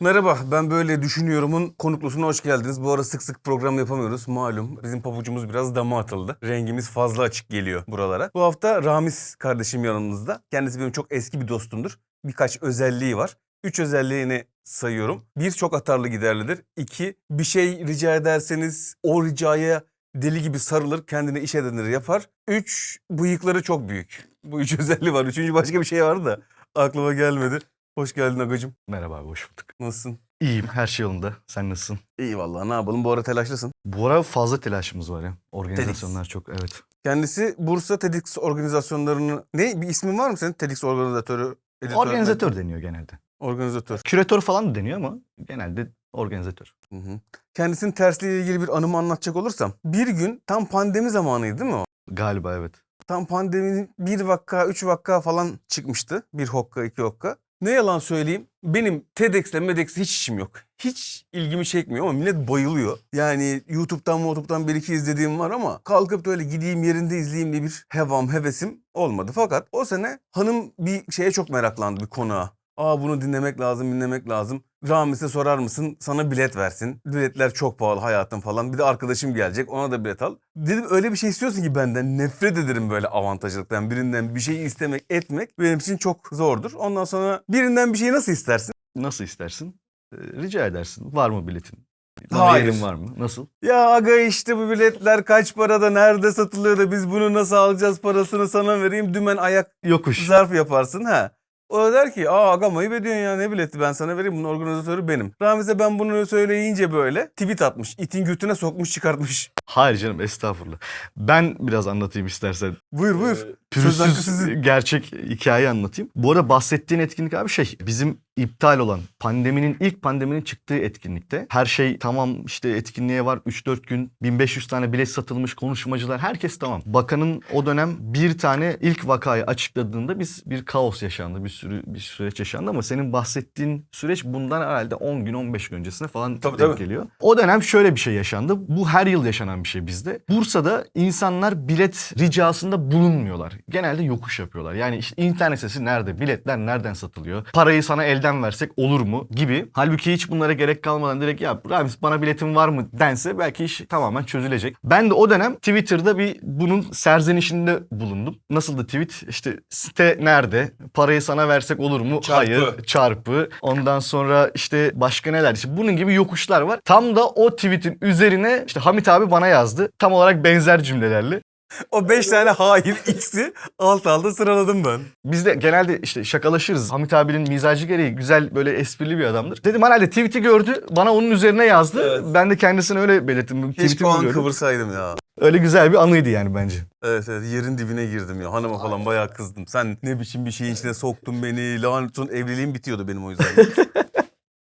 Merhaba, ben böyle düşünüyorumun konuklusuna hoş geldiniz. Bu ara sık sık program yapamıyoruz malum. Bizim pabucumuz biraz dama atıldı. Rengimiz fazla açık geliyor buralara. Bu hafta Ramiz kardeşim yanımızda. Kendisi benim çok eski bir dostumdur. Birkaç özelliği var. Üç özelliğini sayıyorum. Bir, çok atarlı giderlidir. İki, bir şey rica ederseniz o ricaya deli gibi sarılır, kendine iş edinir yapar. Üç, bıyıkları çok büyük. Bu üç özelliği var. Üçüncü başka bir şey vardı da aklıma gelmedi. Hoş geldin Agacım. Merhaba abi hoş bulduk. Nasılsın? İyiyim her şey yolunda. Sen nasılsın? İyi vallahi ne yapalım bu ara telaşlısın. Bu ara fazla telaşımız var ya. Organizasyonlar çok evet. Kendisi Bursa TEDx organizasyonlarını... Ne bir ismin var mı senin? TEDx organizatörü, editör. Organizatör deniyor genelde. Organizatör. Küratör falan da deniyor ama genelde organizatör. Hı hı. Kendisinin tersliğiyle ilgili bir anımı anlatacak olursam. Bir gün tam pandemi zamanıydı değil mi o? Galiba evet. Tam pandeminin bir vakka, üç vakka falan çıkmıştı. Bir hokka, iki hokka. Ne yalan söyleyeyim. Benim TEDx'le MEDX'le hiç işim yok. Hiç ilgimi çekmiyor ama millet bayılıyor. Yani YouTube'dan YouTube'dan bir iki izlediğim var ama kalkıp da öyle gideyim yerinde izleyeyim diye bir hevam, hevesim olmadı. Fakat o sene hanım bir şeye çok meraklandı bir konuğa. Aa bunu dinlemek lazım, dinlemek lazım. Ramiz'e sorar mısın? Sana bilet versin. Biletler çok pahalı hayatım falan. Bir de arkadaşım gelecek ona da bilet al. Dedim öyle bir şey istiyorsun ki benden. Nefret ederim böyle avantajlıktan. Birinden bir şey istemek, etmek benim için çok zordur. Ondan sonra birinden bir şeyi nasıl istersin? Nasıl istersin? Ee, rica edersin. Var mı biletin? Bana Hayır. yerin var mı? Nasıl? Ya aga işte bu biletler kaç parada nerede satılıyor da biz bunu nasıl alacağız parasını sana vereyim. Dümen ayak Yokuş. zarf yaparsın ha. O da der ki aa aga ayıp ediyorsun ya ne bileti ben sana vereyim bunun organizatörü benim. Ramiz'e ben bunu söyleyince böyle tweet atmış. itin götüne sokmuş çıkartmış. Hayır canım estağfurullah. Ben biraz anlatayım istersen. Buyur buyur. Söz hakkı sizin. Pürüzsüz gerçek hikayeyi anlatayım. Bu arada bahsettiğin etkinlik abi şey bizim iptal olan pandeminin ilk pandeminin çıktığı etkinlikte her şey tamam işte etkinliğe var 3-4 gün 1500 tane bilet satılmış konuşmacılar herkes tamam. Bakanın o dönem bir tane ilk vakayı açıkladığında biz bir kaos yaşandı bir sürü bir süreç yaşandı ama senin bahsettiğin süreç bundan herhalde 10 gün 15 gün öncesine falan Tabii, denk tabii. geliyor. O dönem şöyle bir şey yaşandı. Bu her yıl yaşanan bir şey bizde. Bursa'da insanlar bilet ricasında bulunmuyorlar. Genelde yokuş yapıyorlar. Yani işte internet sitesi nerede? Biletler nereden satılıyor? Parayı sana elden versek olur mu? Gibi. Halbuki hiç bunlara gerek kalmadan direkt ya Ramiz bana biletin var mı dense belki iş tamamen çözülecek. Ben de o dönem Twitter'da bir bunun serzenişinde bulundum. Nasıl da tweet? İşte site nerede? Parayı sana versek olur mu? Çarpı. Hayır. Çarpı. Ondan sonra işte başka neler? İşte bunun gibi yokuşlar var. Tam da o tweetin üzerine işte Hamit abi bana yazdı. Tam olarak benzer cümlelerle. O 5 tane hain X'i alt alta sıraladım ben. Biz de genelde işte şakalaşırız. Hamit abinin mizacı gereği güzel böyle esprili bir adamdır. Dedim herhalde tweet'i gördü. Bana onun üzerine yazdı. Evet. Ben de kendisine öyle belirttim. Keşke o an kıvırsaydım ya. Öyle güzel bir anıydı yani bence. Evet evet yerin dibine girdim ya. Hanıma falan bayağı kızdım. Sen ne biçim bir şeyin içine soktun beni. Lanet olsun evliliğim bitiyordu benim o yüzden.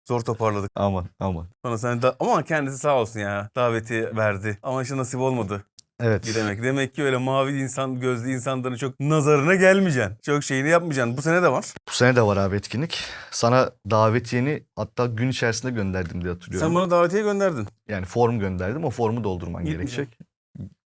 Zor toparladık. Aman aman. Sonra sen de ama kendisi sağ olsun ya. Daveti verdi. Ama işte nasip olmadı Evet. gidemek. Demek ki öyle mavi insan gözlü insanların çok nazarına gelmeyeceksin. Çok şeyini yapmayacaksın. Bu sene de var. Bu sene de var abi etkinlik. Sana davetiyeni hatta gün içerisinde gönderdim diye hatırlıyorum. Sen bana davetiye gönderdin. Yani form gönderdim. O formu doldurman Gitmeyeceğim. gerekecek.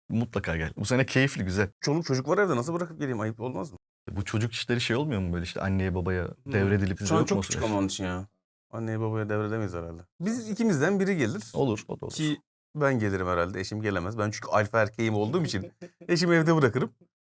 Mutlaka gel. Bu sene keyifli güzel. Çoluk çocuk var evde nasıl bırakıp geleyim ayıp olmaz mı? Bu çocuk işleri şey olmuyor mu böyle işte anneye babaya devredilip Şu an yok mu o çok küçük süreç? ama onun için ya. Anneye babaya devredemeyiz herhalde. Biz ikimizden biri gelir. Olur o da olur. Ki ben gelirim herhalde. Eşim gelemez. Ben çünkü alfa erkeğim olduğum için eşimi evde bırakırım.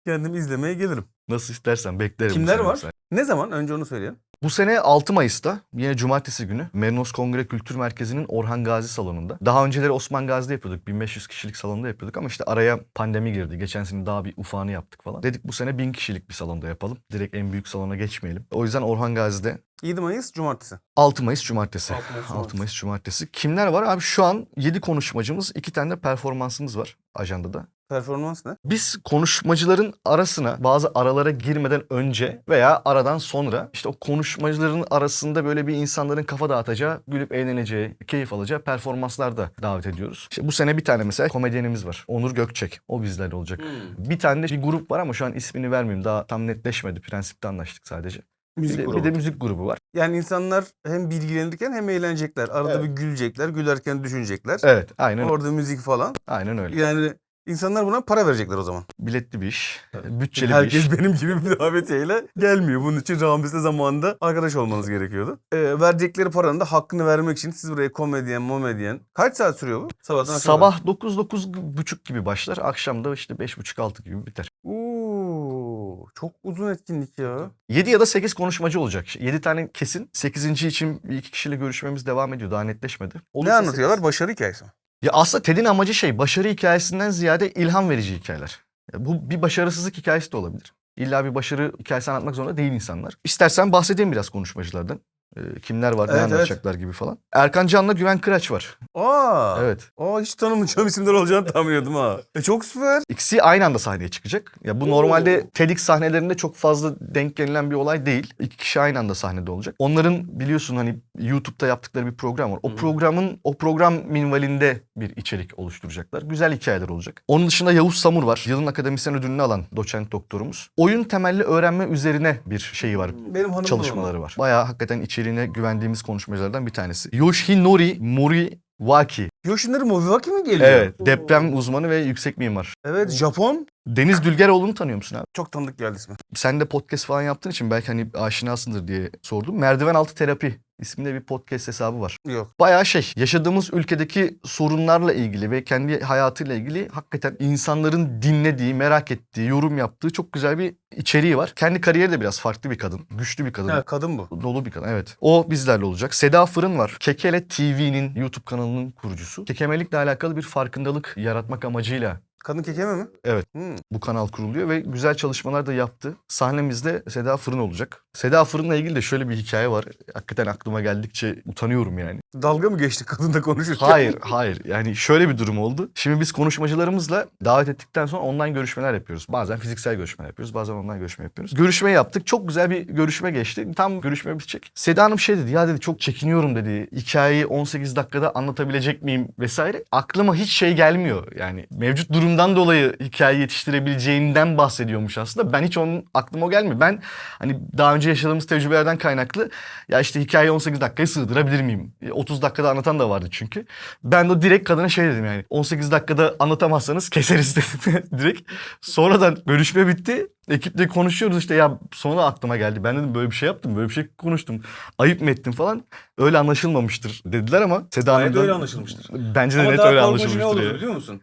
Kendim izlemeye gelirim. Nasıl istersen beklerim. Kimler var? mesela. Ne zaman? Önce onu söyleyin. Bu sene 6 Mayıs'ta yine cumartesi günü Merinos Kongre Kültür Merkezi'nin Orhan Gazi salonunda. Daha önceleri Osman Gazi'de yapıyorduk. 1500 kişilik salonda yapıyorduk ama işte araya pandemi girdi. Geçen sene daha bir ufağını yaptık falan. Dedik bu sene 1000 kişilik bir salonda yapalım. Direkt en büyük salona geçmeyelim. O yüzden Orhan Gazi'de 7 Mayıs Cumartesi. 6 Mayıs Cumartesi. 6 Mayıs 6 Mayıs Cumartesi. Kimler var? Abi şu an 7 konuşmacımız, 2 tane de performansımız var ajandada. Performans ne? Biz konuşmacıların arasına bazı aralara girmeden önce veya aradan sonra işte o konuşmacıların arasında böyle bir insanların kafa dağıtacağı, gülüp eğleneceği, keyif alacağı performanslar da davet ediyoruz. İşte bu sene bir tane mesela komedyenimiz var. Onur Gökçek. O bizlerle olacak. Bir tane de bir grup var ama şu an ismini vermeyeyim. Daha tam netleşmedi. Prensipte anlaştık sadece. Müzik bir, de, grubu. bir de müzik grubu var. Yani insanlar hem bilgilenirken hem eğlenecekler. Arada Evet. bir gülecekler. Gülerken düşünecekler. Evet, aynen Orada müzik falan. aynen öyle. Yani İnsanlar buna para verecekler o zaman. Biletli bir iş, bütçeli bir Herkes iş. benim gibi bir davetiyeyle gelmiyor. Bunun için Ramiz'le zamanında arkadaş olmanız gerekiyordu. Ee, verecekleri paranın da hakkını vermek için siz buraya komedyen, momedyen. Kaç saat sürüyor bu? Sabahtan. Sabah 9 buçuk gibi başlar. Akşam da işte 5.30-6 gibi biter. Oo, çok uzun etkinlik ya. 7 ya da 8 konuşmacı olacak. 7 tane kesin. 8. için bir iki kişiyle görüşmemiz devam ediyor. Daha netleşmedi. Ne Olursa anlatıyorlar? sekiz. Başarı hikayesi mi? Ya aslında TED'in amacı şey başarı hikayesinden ziyade ilham verici hikayeler. Ya bu bir başarısızlık hikayesi de olabilir. İlla bir başarı hikayesi anlatmak zorunda değil insanlar. İstersen bahsedeyim biraz konuşmacılardan. Ee, kimler var, ne Evet, evet. anlatacaklar gibi falan. Erkan Can'la Güven Kıraç var. Aa, Evet. Aa, hiç tanımayacağım isimler olacağını tahmin ediyordum ha. E, çok süper. İkisi aynı anda sahneye çıkacak. Ya bu Oo. normalde TEDx sahnelerinde çok fazla denk gelilen bir olay değil. İki kişi aynı anda sahnede olacak. Onların biliyorsun hani YouTube'da yaptıkları bir program var. O Hı. programın o program minvalinde bir içerik oluşturacaklar. Güzel hikayeler olacak. Onun dışında Yavuz Samur var. Yılın akademisyen ödülünü alan doçent doktorumuz. Oyun temelli öğrenme üzerine bir şeyi var. Benim hanım Çalışmaları var. Bayağı hakikaten içeriğine güvendiğimiz konuşmacılardan bir tanesi. Yoshinori Moriwaki. Yoshinori Moviwaki mi geliyor? Evet. Deprem uzmanı ve yüksek mimar. Evet, Japon. Deniz Dülgeroğlu'nu tanıyor musun abi? Çok tanıdık geldi ismi. Sen de podcast falan yaptığın için belki hani aşinasındır diye sordum. Merdiven Altı Terapi isminde bir podcast hesabı var. Yok. Bayağı şey yaşadığımız ülkedeki sorunlarla ilgili ve kendi hayatıyla ilgili hakikaten insanların dinlediği, merak ettiği, yorum yaptığı çok güzel bir içeriği var. Kendi kariyeri de biraz farklı bir kadın. Güçlü bir kadın. Ha, kadın bu. Dolu bir kadın evet. O bizlerle olacak. Seda Fırın var. Kekele TV'nin YouTube kanalının kurucusu. Kekemelikle alakalı bir farkındalık yaratmak amacıyla Kadın kekeme mi? Evet. Hmm. bu kanal kuruluyor ve güzel çalışmalar da yaptı. Sahnemizde Seda Fırın olacak. Seda Fırın'la ilgili de şöyle bir hikaye var. Hakikaten aklıma geldikçe utanıyorum yani. Dalga mı geçti kadınla konuşurken? Hayır, hayır. Yani şöyle bir durum oldu. Şimdi biz konuşmacılarımızla davet ettikten sonra online görüşmeler yapıyoruz. Bazen fiziksel görüşmeler yapıyoruz, bazen online görüşme yapıyoruz. Görüşme yaptık. Çok güzel bir görüşme geçti. Tam görüşme bitecek. Seda Hanım şey dedi. Ya dedi çok çekiniyorum dedi. Hikayeyi 18 dakikada anlatabilecek miyim vesaire. Aklıma hiç şey gelmiyor. Yani mevcut durumdan dolayı hikaye yetiştirebileceğinden bahsediyormuş aslında. Ben hiç onun aklıma o gelmiyor. Ben hani daha önce yaşadığımız tecrübelerden kaynaklı ya işte hikayeyi 18 dakikaya sığdırabilir miyim? 30 dakikada anlatan da vardı çünkü. Ben de direkt kadına şey dedim yani 18 dakikada anlatamazsanız keseriz dedim direkt. Sonradan görüşme bitti. Ekiple konuşuyoruz işte ya sonra aklıma geldi. Ben dedim böyle bir şey yaptım, böyle bir şey konuştum. Ayıp mı ettim falan. Öyle anlaşılmamıştır dediler ama Seda Gayet öyle anlaşılmıştır. Bence de Ama net öyle korkunç ne anlaşılmıştır. olurdu biliyor musun?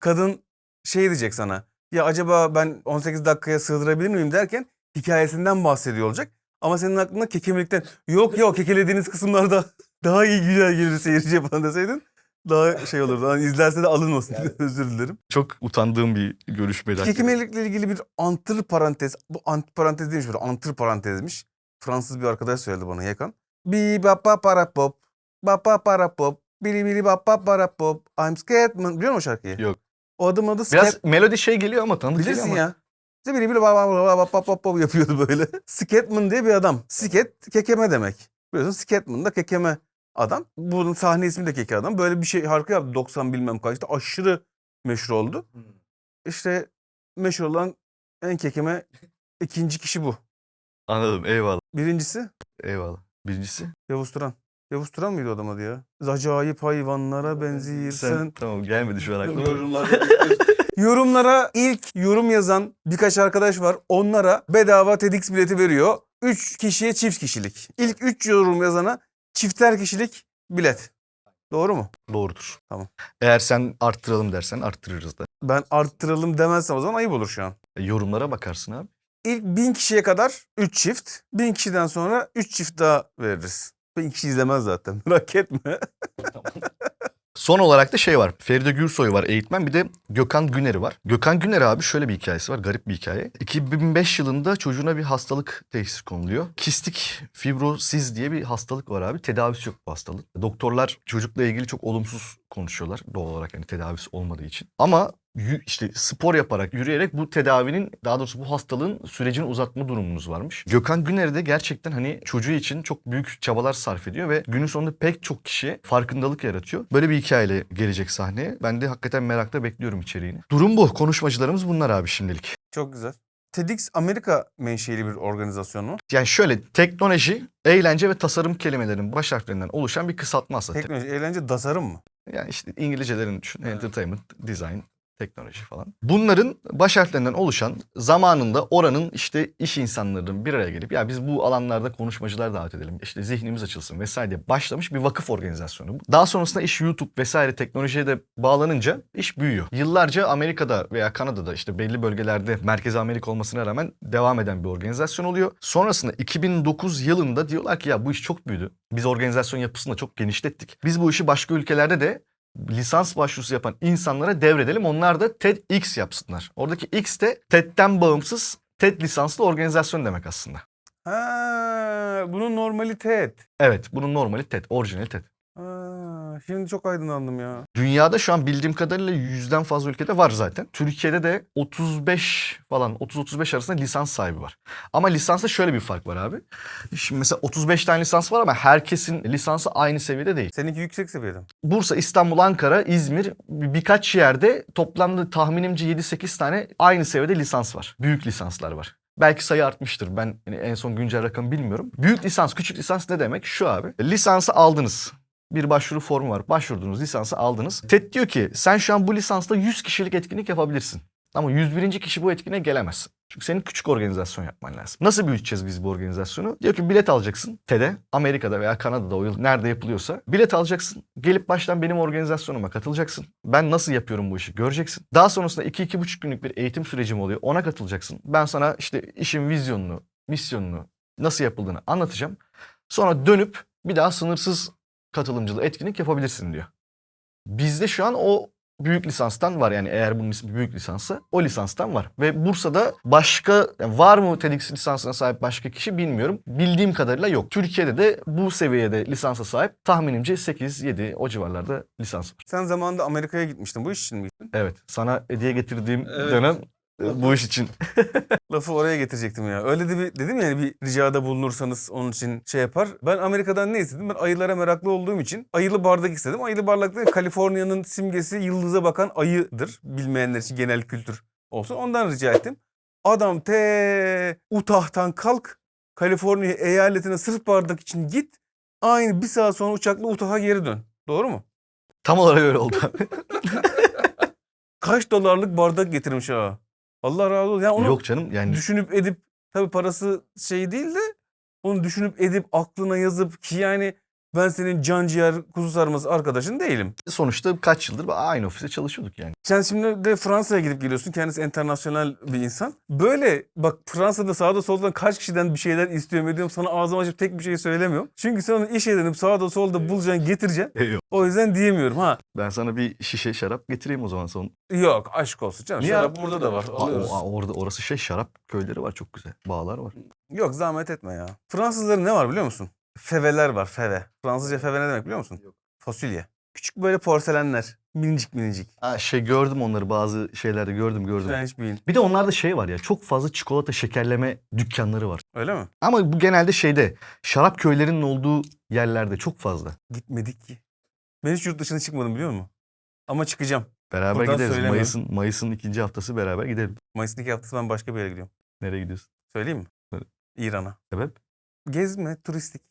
Kadın şey diyecek sana. Ya acaba ben 18 dakikaya sığdırabilir miyim derken hikayesinden bahsediyor olacak. Ama senin aklına kekemelikten yok yok kekelediğiniz kısımlarda daha iyi güzel gelir seyirciye falan deseydin daha şey olurdu. Hani izlerse de alınmasın. Özür dilerim. Çok utandığım bir görüşmeydi. hakikaten. Kekemelikle ilgili bir antır parantez. Bu antır parantez değilmiş böyle antır parantezmiş. Fransız bir arkadaş söyledi bana Yakan. Bi bapa para pop. Bapa para pop. Bili bili bapa para pop. I'm scared man. Biliyor musun o şarkıyı? Yok. O adım adı Scared. Biraz melodi şey geliyor ama tanıdık Bilirsin geliyor ama. ya. İşte bili bili bapa bapa bapa bapa bapa yapıyordu böyle. Skatman diye bir adam. Sket kekeme demek. Biliyorsun Skatman da kekeme adam. Bunun sahne ismi de keke adam. Böyle bir şey harika yaptı 90 bilmem kaçta. Aşırı meşhur oldu. İşte meşhur olan en kekeme ikinci kişi bu. Anladım eyvallah. Birincisi Eyvallah. Birincisi. Yavuz Turan. Yavuz Turan mıydı adam adı ya? Acayip hayvanlara benzirsin. Sen tamam gelmedi şu an aklıma. Yorumlara ilk yorum yazan birkaç arkadaş var. Onlara bedava TEDx bileti veriyor. 3 kişiye çift kişilik. İlk 3 yorum yazana çifter kişilik bilet. Doğru mu? Doğrudur. Tamam. Eğer sen arttıralım dersen arttırırız da. Ben arttıralım demezsem o zaman ayıp olur şu an. E, yorumlara bakarsın abi. İlk 1000 kişiye kadar 3 çift. 1000 kişiden sonra 3 çift daha veririz. 1000 kişi izlemez zaten. Merak etme. Son olarak da şey var. Feride Gürsoy var eğitmen. Bir de Gökhan Güner'i var. Gökhan Güner abi şöyle bir hikayesi var. Garip bir hikaye. 2005 yılında çocuğuna bir hastalık teşhisi konuluyor. Kistik fibrosiz diye bir hastalık var abi. Tedavisi yok bu hastalığın. Doktorlar çocukla ilgili çok olumsuz konuşuyorlar. Doğal olarak yani tedavisi olmadığı için. Ama işte spor yaparak, yürüyerek bu tedavinin daha doğrusu bu hastalığın sürecini uzatma durumunuz varmış. Gökhan Güner de gerçekten hani çocuğu için çok büyük çabalar sarf ediyor ve günün sonunda pek çok kişiye farkındalık yaratıyor. Böyle bir hikayeyle gelecek sahneye. Ben de hakikaten merakla bekliyorum içeriğini. Durum bu. Konuşmacılarımız bunlar abi şimdilik. Çok güzel. TEDx Amerika menşeli bir organizasyon mu? Yani şöyle teknoloji, eğlence ve tasarım kelimelerinin baş harflerinden oluşan bir kısaltma aslında. Teknoloji, eğlence, tasarım mı? Yani işte İngilizcelerini düşün. Entertainment, design, teknoloji falan. Bunların baş harflerinden oluşan zamanında oranın işte iş insanlarının bir araya gelip ya biz bu alanlarda konuşmacılar davet edelim. işte zihnimiz açılsın vesaire diye başlamış bir vakıf organizasyonu. Daha sonrasında iş YouTube vesaire teknolojiye de bağlanınca iş büyüyor. Yıllarca Amerika'da veya Kanada'da işte belli bölgelerde Merkez Amerika olmasına rağmen devam eden bir organizasyon oluyor. Sonrasında 2009 yılında diyorlar ki ya bu iş çok büyüdü. Biz organizasyon yapısını da çok genişlettik. Biz bu işi başka ülkelerde de lisans başvurusu yapan insanlara devredelim. Onlar da TEDx yapsınlar. Oradaki X de TED'den bağımsız TED lisanslı organizasyon demek aslında. Ha, bunun normali TED. Evet bunun normali TED, orijinali TED. Ha, şimdi çok aydınlandım ya. Dünyada şu an bildiğim kadarıyla yüzden fazla ülkede var zaten. Türkiye'de de 35 falan 30-35 arasında lisans sahibi var. Ama lisansta şöyle bir fark var abi. Şimdi mesela 35 tane lisans var ama herkesin lisansı aynı seviyede değil. Seninki yüksek seviyede. Bursa, İstanbul, Ankara, İzmir bir- birkaç yerde toplamda tahminimce 7-8 tane aynı seviyede lisans var. Büyük lisanslar var. Belki sayı artmıştır. Ben yani en son güncel rakamı bilmiyorum. Büyük lisans, küçük lisans ne demek? Şu abi. Lisansı aldınız. Bir başvuru formu var. Başvurdunuz, lisansı aldınız. TED diyor ki sen şu an bu lisansla 100 kişilik etkinlik yapabilirsin. Ama 101. kişi bu etkinliğe gelemez. Çünkü senin küçük organizasyon yapman lazım. Nasıl büyüteceğiz biz bu organizasyonu? Diyor ki bilet alacaksın TED'e. Amerika'da veya Kanada'da o yıl nerede yapılıyorsa. Bilet alacaksın. Gelip baştan benim organizasyonuma katılacaksın. Ben nasıl yapıyorum bu işi göreceksin. Daha sonrasında 2-2,5 günlük bir eğitim sürecim oluyor. Ona katılacaksın. Ben sana işte işin vizyonunu, misyonunu, nasıl yapıldığını anlatacağım. Sonra dönüp bir daha sınırsız katılımcılı etkinlik yapabilirsin diyor. Bizde şu an o büyük lisanstan var yani eğer bunun ismi büyük lisansa o lisanstan var. Ve Bursa'da başka yani var mı TEDx lisansına sahip başka kişi bilmiyorum. Bildiğim kadarıyla yok. Türkiye'de de bu seviyede lisansa sahip tahminimce 8-7 o civarlarda lisans var. Sen zamanında Amerika'ya gitmiştin. Bu iş için miydin? Evet sana hediye getirdiğim Evet. dönem bu iş için. Lafı oraya getirecektim ya. Öyle de bir dedim yani bir ricada bulunursanız onun için şey yapar. Ben Amerika'dan ne istedim? Ben ayılara meraklı olduğum için ayılı bardak istedim. Ayılı bardak da Kaliforniya'nın simgesi yıldıza bakan ayıdır. Bilmeyenler için genel kültür olsun. Ondan rica ettim. Adam te Utah'tan kalk Kaliforniya eyaletine sırf bardak için git. Aynı bir saat sonra uçakla Utah'a geri dön. Doğru mu? Tam olarak öyle oldu. Kaç dolarlık bardak getirmiş ha. Allah razı olsun. Yani onu Yok canım yani düşünüp edip tabii parası şey değil de onu düşünüp edip aklına yazıp ki yani ben senin can ciğer kuzu sarması arkadaşın değilim. sonuçta kaç yıldır aynı ofiste çalışıyorduk yani. Sen şimdi de Fransa'ya gidip geliyorsun. Kendisi internasyonel bir insan. Böyle bak Fransa'da sağda solda kaç kişiden bir şeyler istiyorum ediyorum. Sana ağzımı açıp tek bir şey söylemiyorum. Çünkü sen onu iş edinip sağda solda bulacaksın getireceksin. Yok. O yüzden diyemiyorum ha. Ben sana bir şişe şarap getireyim o zaman son. Yok aşk olsun canım. Niye Şarap burada da var. Aa, Alıyoruz. aa, orada orası şey şarap köyleri var çok güzel. Bağlar var. Yok zahmet etme ya. Fransızların ne var biliyor musun? Feveler var feve. Fransızca feve ne demek biliyor musun? Yok. Fasulye. Küçük böyle porselenler. Minicik minicik. Ha, şey gördüm onları bazı şeylerde gördüm gördüm. Ben hiç bilmiyorum. Bir de onlarda şey var ya çok fazla çikolata şekerleme dükkanları var. Öyle mi? Ama bu genelde şeyde şarap köylerinin olduğu yerlerde çok fazla. Gitmedik ki. Ben hiç yurt dışına çıkmadım biliyor musun? Ama çıkacağım. Beraber Buradan gideriz. söyleme. Mayıs'ın Mayıs'ın ikinci haftası beraber gidelim. Mayıs'ın iki haftası ben başka bir yere gidiyorum. Nereye gidiyorsun? Söyleyeyim mi? Söyle. İran'a. Sebep? Gezme, turistik.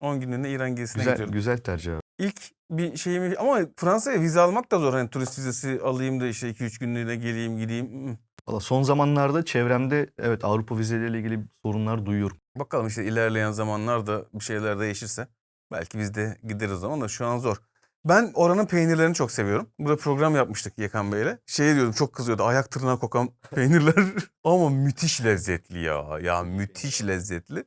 10 günlüğüne İran gezisine Güzel gidiyorum. güzel tercih abi. İlk bir şeyimi ama Fransa'ya vize almak da zor. Hani turist vizesi alayım da işte 2-3 günlüğüne geleyim gideyim. Hmm. Valla son zamanlarda çevremde evet Avrupa vizeleriyle ilgili sorunlar duyuyorum. Bakalım işte ilerleyen zamanlarda bir şeyler değişirse belki biz de gideriz o zaman da şu an zor. Ben oranın peynirlerini çok seviyorum. Burada program yapmıştık Yekan Bey'le. Şey diyordum çok kızıyordu ayak tırnağı kokan peynirler. Ama müthiş lezzetli ya. Ya müthiş lezzetli.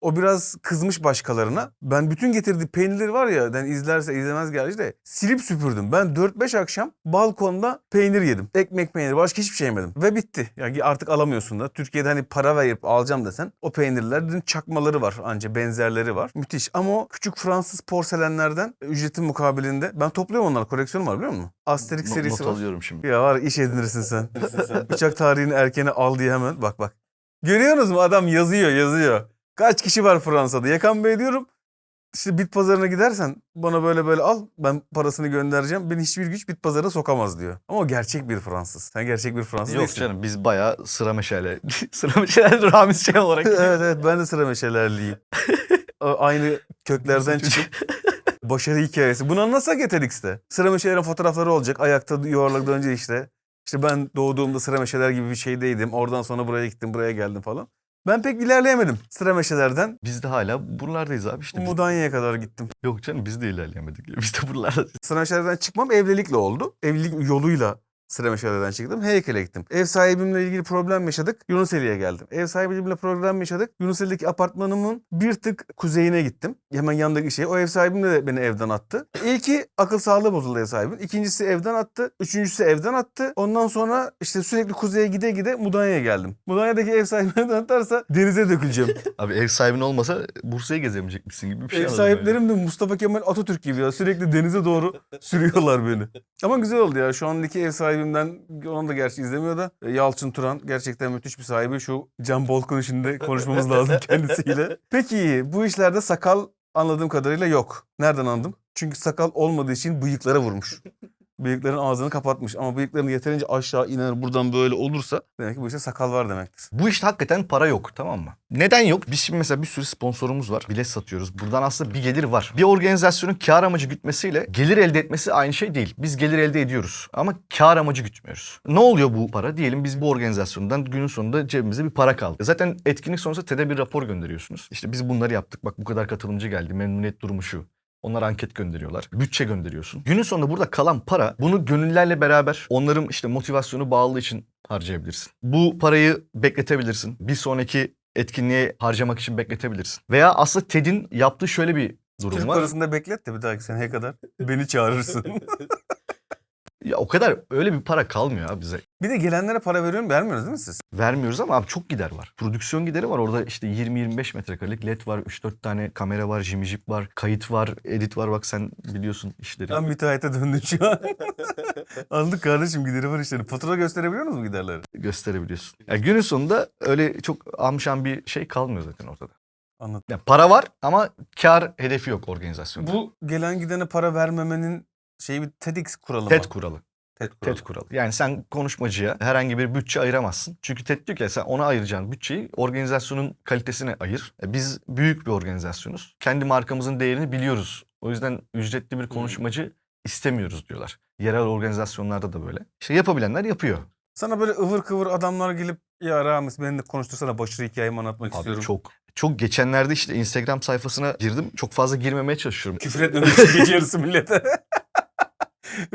O biraz kızmış başkalarına. Ben bütün getirdiği peynirleri var ya yani izlerse izlemez gerçi de silip süpürdüm. Ben 4-5 akşam balkonda peynir yedim. Ekmek peyniri başka hiçbir şey yemedim. Ve bitti. Yani artık alamıyorsun da. Türkiye'de hani para verip alacağım desen o peynirlerin çakmaları var anca benzerleri var. Müthiş. Ama o küçük Fransız porselenlerden ücretin mukabilinde ben topluyorum onları koleksiyon var biliyor musun? Asterix serisi not var. alıyorum şimdi. Ya var iş edinirsin sen. Uçak tarihini erkene al diye hemen bak bak. Görüyorsunuz mu adam yazıyor yazıyor. Kaç kişi var Fransa'da? Yakan Bey diyorum. İşte bit pazarına gidersen bana böyle böyle al ben parasını göndereceğim. Beni hiçbir güç bit pazarına sokamaz diyor. Ama o gerçek bir Fransız. Sen gerçek bir Fransız Yok değilsin. canım biz bayağı sıra meşale. sıra meşale Ramiz şey olarak. evet evet ben de sıra meşalerliyim. Aynı köklerden çıkıp başarı hikayesi. Bunu anlatsak ya TEDx'te. Sıra meşalerin fotoğrafları olacak. Ayakta yuvarlak dönce işte. İşte ben doğduğumda sıra meşeler gibi bir şeydeydim. Oradan sonra buraya gittim, buraya geldim falan. Ben pek ilerleyemedim. Sıra meşelerden Biz de hala buralardayız abi işte. Biz- Mudanya'ya kadar gittim. Yok canım biz de ilerleyemedik. Biz de buralardayız. Sıra meşelerden çıkmam evlilikle oldu. Evlilik yoluyla sıra meşelerden çıktım. Heykel'e gittim. Ev sahibimle ilgili problem yaşadık. Yunuseli'ye geldim. Ev sahibimle problem yaşadık. Yunuseli'deki apartmanımın bir tık kuzeyine gittim. Hemen yanındaki şey. O ev sahibim de beni evden attı. İlki akıl sağlığı bozuldu ev sahibinin. İkincisi evden attı. Üçüncüsü evden attı. Ondan sonra işte sürekli kuzeye gide gide Mudanya'ya geldim. Mudanya'daki ev sahibi evden atarsa denize döküleceğim. Abi ev sahibin olmasa Bursa'ya gezemeyecekmişsin gibi bir şey Ev sahiplerim de Mustafa Kemal Atatürk gibi ya. Sürekli denize doğru sürüyorlar beni. Ama güzel oldu ya. Şu andaki ev sahibimden, onu da gerçi izlemiyor da e, Yalçın Turan gerçekten müthiş bir sahibi. Şu Can Bolkun işinde konuşmamız lazım kendisiyle. Peki bu işlerde sakal anladığım kadarıyla yok. Nereden anladım? Çünkü sakal olmadığı için bıyıklara vurmuş. Bıyıkların ağzını kapatmış ama bıyıkların yeterince aşağı iner buradan böyle olursa demek ki bu işte sakal var demektir. Bu işte hakikaten para yok tamam mı? Neden yok? Biz şimdi mesela bir sürü sponsorumuz var. Bilet satıyoruz. Buradan aslında bir gelir var. Bir organizasyonun kar amacı gütmesiyle gelir elde etmesi aynı şey değil. Biz gelir elde ediyoruz ama kar amacı gütmüyoruz. Ne oluyor bu para? Diyelim biz bu organizasyondan günün sonunda cebimizde bir para kaldı. Zaten etkinlik sonrası TED'e bir rapor gönderiyorsunuz. İşte biz bunları yaptık. Bak bu kadar katılımcı geldi. Memnuniyet durumu şu. Onlar anket gönderiyorlar. Bütçe gönderiyorsun. Günün sonunda burada kalan para bunu gönüllerle beraber onların işte motivasyonu bağlı için harcayabilirsin. Bu parayı bekletebilirsin. Bir sonraki etkinliğe harcamak için bekletebilirsin. Veya aslında TED'in yaptığı şöyle bir durum Türk var. parasında beklet de bir dahaki seneye kadar beni çağırırsın. Ya o kadar öyle bir para kalmıyor abi bize. bir de gelenlere para veriyorum vermiyorsunuz değil mi siz? Vermiyoruz ama abi çok gider var. Prodüksiyon gideri var. Orada işte 20-25 metrekarelik led var. 3-4 tane kamera var, jimmy jip var, kayıt var, edit var. Bak sen biliyorsun işleri. Ben müteahhite döndüm şu an. Aldık kardeşim gideri var işte. Fatura gösterebiliyor musunuz giderleri? gösterebiliyorsun. Ya günün sonunda öyle çok amşan bir şey kalmıyor zaten ortada. Anladım. Ya para var ama kar hedefi yok organizasyonda. Bu gelen gidene para vermemenin şeyi bir TEDx kuralı TED mı? kuralı. TED kuralı. TED kuralı. Yani sen konuşmacıya herhangi bir bütçe ayıramazsın. Çünkü TED diyor ki "Ya sen ona ayıracağın bütçeyi organizasyonun kalitesine ayır. E Biz büyük bir organizasyonuz. Kendi markamızın değerini biliyoruz. O yüzden ücretli bir konuşmacı istemiyoruz diyorlar. Yerel organizasyonlarda da böyle. İşte yapabilenler yapıyor. Sana böyle ıvır kıvır adamlar gelip ya Ramiz beni de konuştursana başarı hikayemi anlatmak Abi istiyorum. çok çok geçenlerde işte Instagram sayfasına girdim. Çok fazla girmemeye çalışıyorum. Küfür etmemek için gece yarısı millete.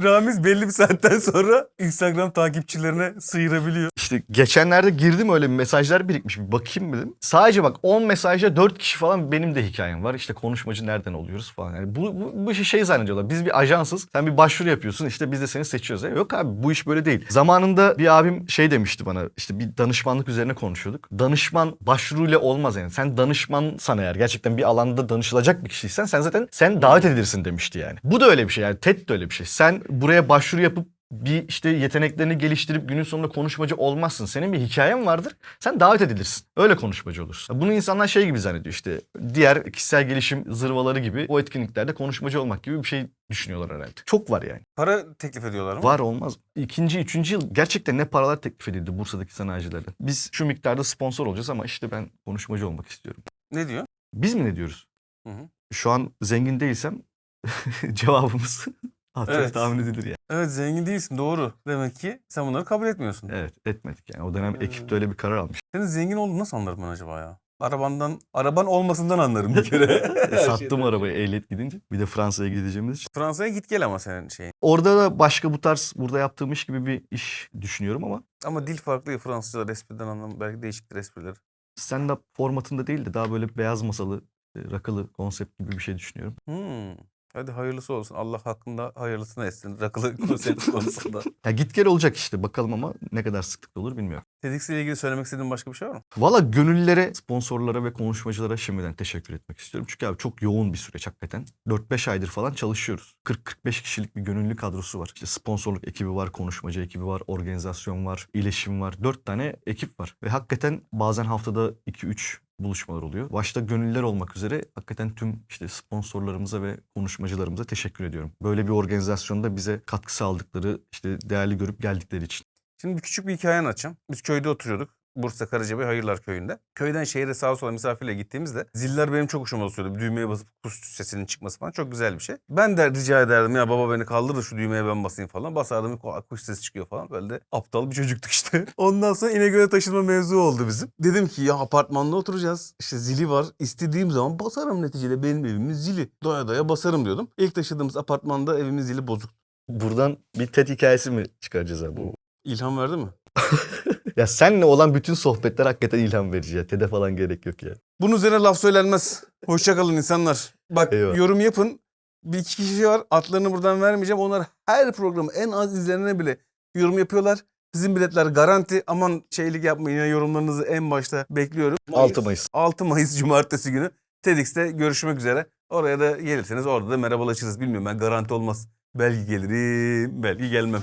Ramiz belli bir saatten sonra Instagram takipçilerine sıyırabiliyor. İşte geçenlerde girdim öyle mesajlar birikmiş bir bakayım dedim. Sadece bak 10 mesajda 4 kişi falan benim de hikayem var. İşte konuşmacı nereden oluyoruz falan. Yani bu, bu, bu işi şey zannediyorlar. Biz bir ajansız. Sen bir başvuru yapıyorsun işte biz de seni seçiyoruz. Ya Yok abi bu iş böyle değil. Zamanında bir abim şey demişti bana işte bir danışmanlık üzerine konuşuyorduk. Danışman başvuruyla olmaz yani. Sen danışmansan eğer gerçekten bir alanda danışılacak bir kişiysen sen zaten sen davet edilirsin demişti yani. Bu da öyle bir şey yani TED de öyle bir şey. Sen buraya başvuru yapıp bir işte yeteneklerini geliştirip günün sonunda konuşmacı olmazsın. Senin bir hikayen vardır. Sen davet edilirsin. Öyle konuşmacı olursun. Bunu insanlar şey gibi zannediyor işte. Diğer kişisel gelişim zırvaları gibi o etkinliklerde konuşmacı olmak gibi bir şey düşünüyorlar herhalde. Çok var yani. Para teklif ediyorlar mı? Var olmaz. İkinci, üçüncü yıl gerçekten ne paralar teklif edildi Bursa'daki sanayicilerden. Biz şu miktarda sponsor olacağız ama işte ben konuşmacı olmak istiyorum. Ne diyor? Biz mi ne diyoruz? Hı hı. Şu an zengin değilsem cevabımız az çok Evet. tahmin edilir yani. Evet zengin değilsin doğru. Demek ki sen bunları kabul etmiyorsun. Evet etmedik yani. O dönem ekip de öyle bir karar almış. Senin zengin olduğunu nasıl anlarım ben acaba ya? Arabandan, araban olmasından anlarım bir kere. E, sattım arabayı ehliyet gidince. Bir de Fransa'ya gideceğimiz için. Fransa'ya git gel ama senin şeyin. Orada da başka bu tarz burada yaptığım iş gibi bir iş düşünüyorum ama Ama dil farklı ya Fransızca espriden anlam belki değişiktir esprileri. stand-up formatında değil de daha böyle beyaz masalı, e, rakılı konsept gibi bir şey düşünüyorum. Hmm. Hadi hayırlısı olsun. Allah hakkında hayırlısını etsin. Rakılı konsept konusunda. Ya git gel olacak işte bakalım ama ne kadar sıklıkla olur bilmiyorum. TEDx ile ilgili söylemek istediğin başka bir şey var mı? Valla gönüllülere, sponsorlara ve konuşmacılara şimdiden teşekkür etmek istiyorum. Çünkü abi çok yoğun bir süreç hakikaten. 4-5 aydır falan çalışıyoruz. 40-45 kişilik bir gönüllü kadrosu var. İşte sponsorluk ekibi var, konuşmacı ekibi var, organizasyon var, iletişim var. 4 tane ekip var. Ve hakikaten bazen haftada 2-3 buluşmalar oluyor. Başta gönüllüler olmak üzere hakikaten tüm işte sponsorlarımıza ve konuşmacılarımıza teşekkür ediyorum. Böyle bir organizasyonda bize katkı sağladıkları, işte değerli görüp geldikleri için. Şimdi bir küçük bir hikaye anlatacağım. Biz köyde oturuyorduk. Bursa Karacabey Hayırlar Köyü'nde. Köyden şehre sağa sola misafirle gittiğimizde ziller benim çok hoşuma gidiyordu. Düğmeye basıp kuş sesinin çıkması falan çok güzel bir şey. Ben de rica ederdim ya baba beni kaldır da şu düğmeye ben basayım falan. Basardım kuş sesi çıkıyor falan. Böyle de aptal bir çocuktuk işte. Ondan sonra İnegöl'e taşınma mevzu oldu bizim. Dedim ki ya apartmanda oturacağız. İşte zili var. İstediğim zaman basarım neticede benim evimin zili. Doya doya basarım diyordum. İlk taşıdığımız apartmanda evimin zili bozuk. Buradan bir TED hikayesi mi çıkaracağız abi? İlham verdi mi? Ya senle olan bütün sohbetler hakikaten ilham verici ya. TED'e falan gerek yok ya. Bunun üzerine laf söylenmez. Hoşçakalın insanlar. Bak Eyvallah. yorum yapın. Bir iki kişi var. Adlarını buradan vermeyeceğim. Onlar her programı en az izlenene bile yorum yapıyorlar. Bizim biletler garanti. Aman şeylik yapmayın ya yorumlarınızı en başta bekliyorum. 6 Mayıs. 6 Mayıs Cumartesi günü TEDx'te görüşmek üzere. Oraya da gelirseniz orada da merhabalaşırız. Bilmiyorum ben garanti olmaz. Belki gelirim, belki gelmem.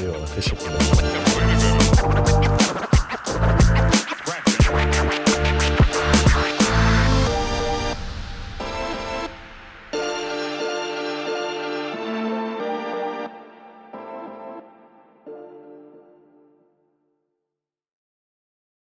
Eyvallah teşekkürler.